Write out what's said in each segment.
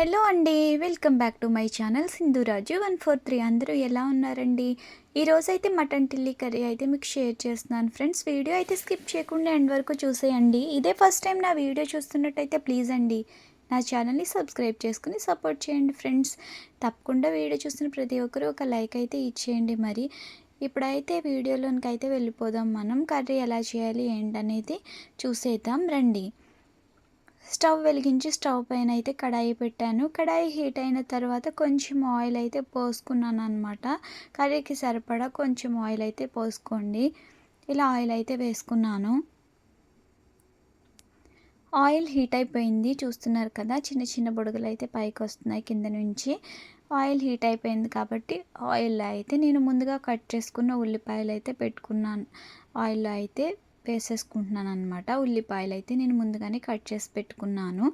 Hello అండి welcome back to my channel Sindhuraju one four three. అందరూ ఎలా ఉన్నారండి? ఈరోజు అయితే మటన్ టిల్లీ కర్రీ అయితే మీకు షేర్ చేస్తున్నాను ఫ్రెండ్స్. వీడియో అయితే స్కిప్ చేయకుండా ఎండ్ వరకు చూసేయండి. ఇదే ఫస్ట్ టైం నా వీడియో చూస్తున్నట్టయితే ప్లీజ్ అండి నా ఛానల్ని సబ్స్క్రైబ్ చేసుకుని సపోర్ట్ చేయండి ఫ్రెండ్స్. తప్పకుండా వీడియో చూస్తున్న ప్రతి ఒక్కరూ ఒక లైక్ అయితే ఇచ్చేయండి మరి. ఇప్పుడైతే వీడియోలోనికి అయితే వెళ్ళిపోదాం. మనం కర్రీ ఎలా చేయాలి ఏంటనేది చూసేద్దాం రండి. స్టవ్ వెలిగించి స్టవ్ పైన అయితే కడాయి పెట్టాను. కడాయి హీట్ అయిన తర్వాత కొంచెం ఆయిల్ అయితే పోసుకున్నాను అనమాట కర్రీకి సరిపడా కొంచెం ఆయిల్ అయితే పోసుకోండి. ఇలా ఆయిల్ అయితే వేసుకున్నాను. ఆయిల్ హీట్ అయిపోయింది. చూస్తున్నారు కదా చిన్న చిన్న బుడగలు అయితే పైకి వస్తున్నాయి కింద నుంచి. ఆయిల్ హీట్ అయిపోయింది కాబట్టి ఆయిల్లో అయితే నేను ముందుగా కట్ చేసుకున్న ఉల్లిపాయలు అయితే పెట్టుకున్నాను. ఆయిల్లో అయితే వేసేసుకుంటున్నాను అనమాట ఉల్లిపాయలు అయితే నేను ముందుగానే కట్ చేసి పెట్టుకున్నాను.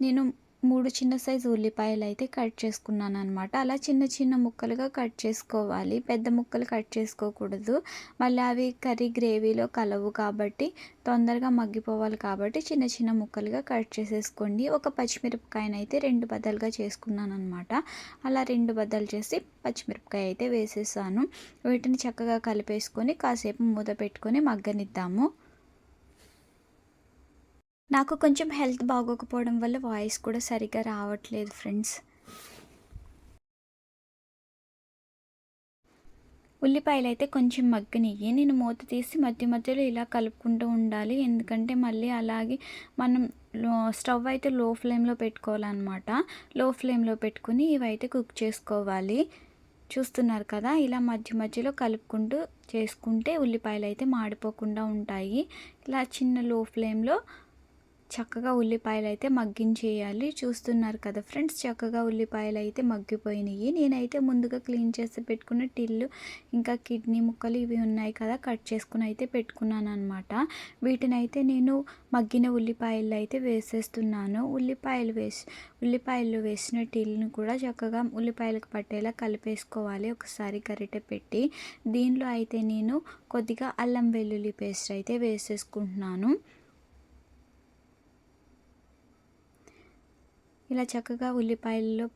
నేను మూడు చిన్న సైజు ఉల్లిపాయలు అయితే కట్ చేసుకున్నాను అనమాట అలా చిన్న చిన్న ముక్కలుగా కట్ చేసుకోవాలి. పెద్ద ముక్కలు కట్ చేసుకోకూడదు. మళ్ళీ అవి కర్రీ గ్రేవీలో కలవు కాబట్టి తొందరగా మగ్గిపోవాలి కాబట్టి చిన్న చిన్న ముక్కలుగా కట్ చేసేసుకోండి. ఒక పచ్చిమిరపకాయనైతే అయితే రెండు బద్దలుగా చేసుకున్నాను అనమాట అలా రెండు బద్దలు చేసి పచ్చిమిరపకాయ అయితే వేసేసాను. వీటిని చక్కగా కలిపేసుకొని కాసేపు మూత పెట్టుకొని మగ్గనిద్దాము. నాకు కొంచెం హెల్త్ బాగోకపోవడం వల్ల వాయిస్ కూడా సరిగ్గా రావట్లేదు ఫ్రెండ్స్. ఉల్లిపాయలు అయితే కొంచెం మగ్గనియ్యి. నేను మూత తీసి మధ్య మధ్యలో ఇలా కలుపుకుంటూ ఉండాలి. ఎందుకంటే మళ్ళీ అలాగే మనం స్టవ్ అయితే లో ఫ్లేమ్లో పెట్టుకోవాలన్నమాట. లో ఫ్లేమ్లో పెట్టుకుని ఇవైతే కుక్ చేసుకోవాలి. చూస్తున్నారు కదా ఇలా మధ్య మధ్యలో కలుపుకుంటూ చేసుకుంటే ఉల్లిపాయలు అయితే మాడిపోకుండా ఉంటాయి. ఇలా చిన్న లో ఫ్లేమ్లో చక్కగా ఉల్లిపాయలు అయితే మగ్గించేయాలి. చూస్తున్నారు కదా ఫ్రెండ్స్ చక్కగా ఉల్లిపాయలు అయితే మగ్గిపోయినాయి. నేనైతే ముందుగా క్లీన్ చేసి పెట్టుకున్న టిల్లు ఇంకా కిడ్నీ ముక్కలు ఇవి ఉన్నాయి కదా కట్ చేసుకుని అయితే పెట్టుకున్నాను అనమాట వీటిని అయితే నేను మగ్గిన ఉల్లిపాయలు అయితే వేసేస్తున్నాను. ఉల్లిపాయలు వేసి ఉల్లిపాయలు వేసిన టిల్ని కూడా చక్కగా ఉల్లిపాయలకు పట్టేలా కలిపేసుకోవాలి. ఒకసారి గరిటె పెట్టి దీనిలో అయితే నేను కొద్దిగా అల్లం వెల్లుల్లి పేస్ట్ అయితే వేసేసుకుంటున్నాను. ఇలా చక్కగా ఉల్లిపాయల్లో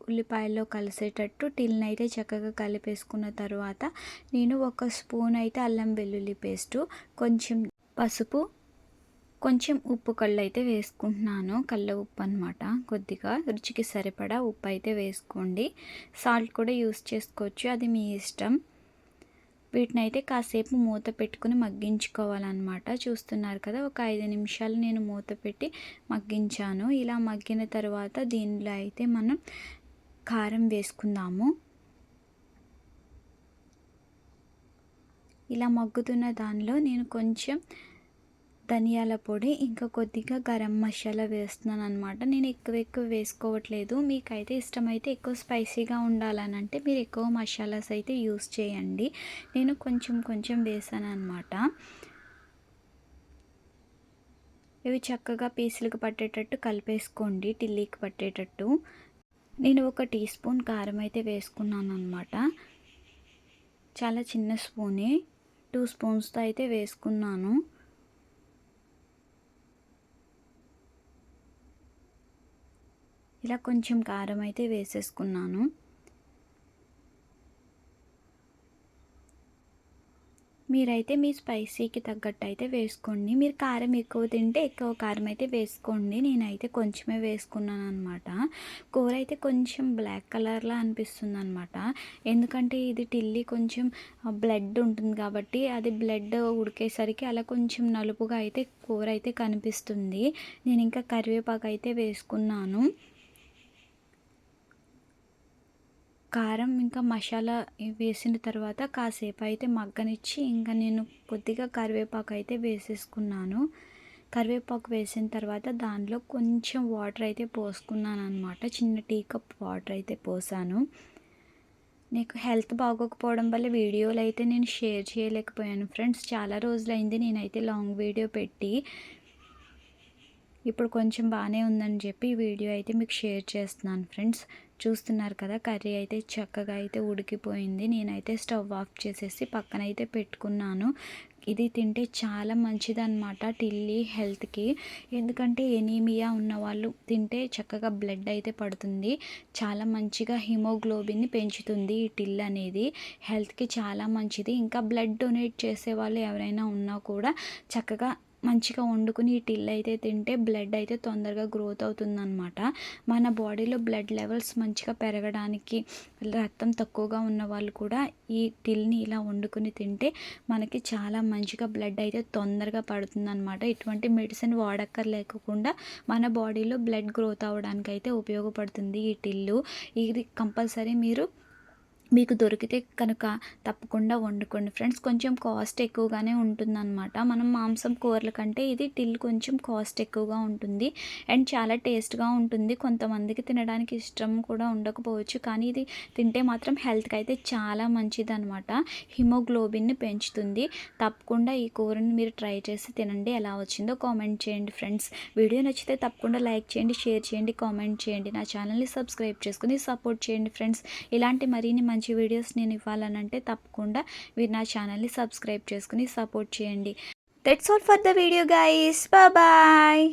ఉల్లిపాయల్లో కలిసేటట్టు టిల్ని అయితే చక్కగా కలిపేసుకున్న తర్వాత నేను ఒక స్పూన్ అయితే అల్లం వెల్లుల్లి పేస్టు కొంచెం పసుపు కొంచెం ఉప్పు కళ్ళు అయితే వేసుకుంటున్నాను. కళ్ళ ఉప్పు అనమాట కొద్దిగా రుచికి సరిపడా ఉప్పు అయితే వేసుకోండి. సాల్ట్ కూడా యూస్ చేసుకోవచ్చు. అది మీ ఇష్టం. వీటిని అయితే కాసేపు మూత పెట్టుకుని మగ్గించుకోవాలన్నమాట. చూస్తున్నారు కదా ఒక ఐదు నిమిషాలు నేను మూత పెట్టి మగ్గించాను. ఇలా మగ్గిన తర్వాత దీనిలో అయితే మనం కారం వేసుకుందాము. ఇలా మగ్గుతున్న దానిలో నేను కొంచెం ధనియాల పొడి ఇంకా కొద్దిగా గరం మసాలా వేస్తున్నాను అనమాట నేను ఎక్కువ ఎక్కువ వేసుకోవట్లేదు. మీకైతే ఇష్టమైతే ఎక్కువ స్పైసీగా ఉండాలని అంటే మీరు ఎక్కువ మసాలాస్ అయితే యూస్ చేయండి. నేను కొంచెం కొంచెం వేసాను అనమాట ఇవి చక్కగా పీసులకు పట్టేటట్టు కలిపేసుకోండి టిల్లీకి పట్టేటట్టు. నేను ఒక టీ స్పూన్ కారం అయితే వేసుకున్నాను అనమాట చాలా చిన్న స్పూనే టూ స్పూన్స్తో అయితే వేసుకున్నాను. ఇలా కొంచెం కారం అయితే వేసేసుకున్నాను. మీరైతే మీ స్పైసీకి తగ్గట్టు అయితే వేసుకోండి. మీరు కారం ఎక్కువ తింటే ఎక్కువ కారం అయితే వేసుకోండి. నేనైతే కొంచెమే వేసుకున్నాను అనమాట కూర అయితే కొంచెం బ్లాక్ కలర్లా అనిపిస్తుంది అనమాట ఎందుకంటే ఇది టిల్లీ కొంచెం బ్లడ్ ఉంటుంది కాబట్టి అది బ్లడ్ ఉడికేసరికి అలా కొంచెం నలుపుగా అయితే కూర అయితే కనిపిస్తుంది. నేను ఇంకా కరివేపాకు అయితే వేసుకున్నాను. కారం ఇంకా మసాలా వేసిన తర్వాత కాసేపు అయితే మగ్గనిచ్చి ఇంకా నేను కొద్దిగా కరివేపాకు అయితే వేసేసుకున్నాను. కరివేపాకు వేసిన తర్వాత దానిలో కొంచెం వాటర్ అయితే పోసుకున్నాను అనమాట చిన్న టీ కప్ వాటర్ అయితే పోసాను. నీకు హెల్త్ బాగోకపోవడం వల్ల వీడియోలు అయితే నేను షేర్ చేయలేకపోయాను. ఫ్రెండ్స్ చాలా రోజులైంది నేనైతే లాంగ్ వీడియో పెట్టి ఇప్పుడు కొంచెం బాగానే ఉందని చెప్పి వీడియో అయితే మీకు షేర్ చేస్తున్నాను ఫ్రెండ్స్. చూస్తున్నారు కదా కర్రీ అయితే చక్కగా అయితే ఉడికిపోయింది. నేనైతే స్టవ్ ఆఫ్ చేసేసి పక్కన అయితే పెట్టుకున్నాను. ఇది తింటే చాలా మంచిదన్నమాట టిల్లీ హెల్త్కి. ఎందుకంటే ఎనీమియా ఉన్న వాళ్ళు తింటే చక్కగా బ్లడ్ అయితే పడుతుంది. చాలా మంచిగా హిమోగ్లోబిన్ని పెంచుతుంది ఈ టిల్ అనేది. హెల్త్కి చాలా మంచిది. ఇంకా బ్లడ్ డొనేట్ చేసే వాళ్ళు ఎవరైనా ఉన్నా కూడా చక్కగా మంచిగా వండుకుని ఈ టిల్ అయితే తింటే బ్లడ్ అయితే తొందరగా గ్రోత్ అవుతుందన్నమాట. మన బాడీలో బ్లడ్ లెవెల్స్ మంచిగా పెరగడానికి రక్తం తక్కువగా ఉన్న వాళ్ళు కూడా ఈ టిల్ని ఇలా వండుకుని తింటే మనకి చాలా మంచిగా బ్లడ్ అయితే తొందరగా పడుతుందన్నమాట. ఇటువంటి మెడిసిన్ వాడక్కర్లేకుండా మన బాడీలో బ్లడ్ గ్రోత్ అవ్వడానికి అయితే ఉపయోగపడుతుంది ఈ టిల్లు. ఇది కంపల్సరీ మీరు మీకు దొరికితే కనుక తప్పకుండా వండుకోండి. ఫ్రెండ్స్ కొంచెం కాస్ట్ ఎక్కువగానే ఉంటుందన్నమాట. మనం మాంసం కూరల కంటే ఇది టిల్ కొంచెం కాస్ట్ ఎక్కువగా ఉంటుంది. అండ్ చాలా టేస్ట్గా ఉంటుంది. కొంతమందికి తినడానికి ఇష్టం కూడా ఉండకపోవచ్చు. కానీ ఇది తింటే మాత్రం హెల్త్కి అయితే చాలా మంచిది అనమాట హిమోగ్లోబిన్ని పెంచుతుంది. తప్పకుండా ఈ కూరని మీరు ట్రై చేసి తినండి. ఎలా వచ్చిందో కామెంట్ చేయండి ఫ్రెండ్స్. వీడియో నచ్చితే తప్పకుండా లైక్ చేయండి షేర్ చేయండి కామెంట్ చేయండి. నా ఛానల్ని సబ్స్క్రైబ్ చేసుకుని సపోర్ట్ చేయండి ఫ్రెండ్స్. ఇలాంటి మరిన్ని మంచి వీడియోస్ నేను ఇవ్వాలనంటే తప్పకుండా మీరు నా ఛానల్ని సబ్స్క్రైబ్ చేసుకుని సపోర్ట్ చేయండి. That's all for the video guys bye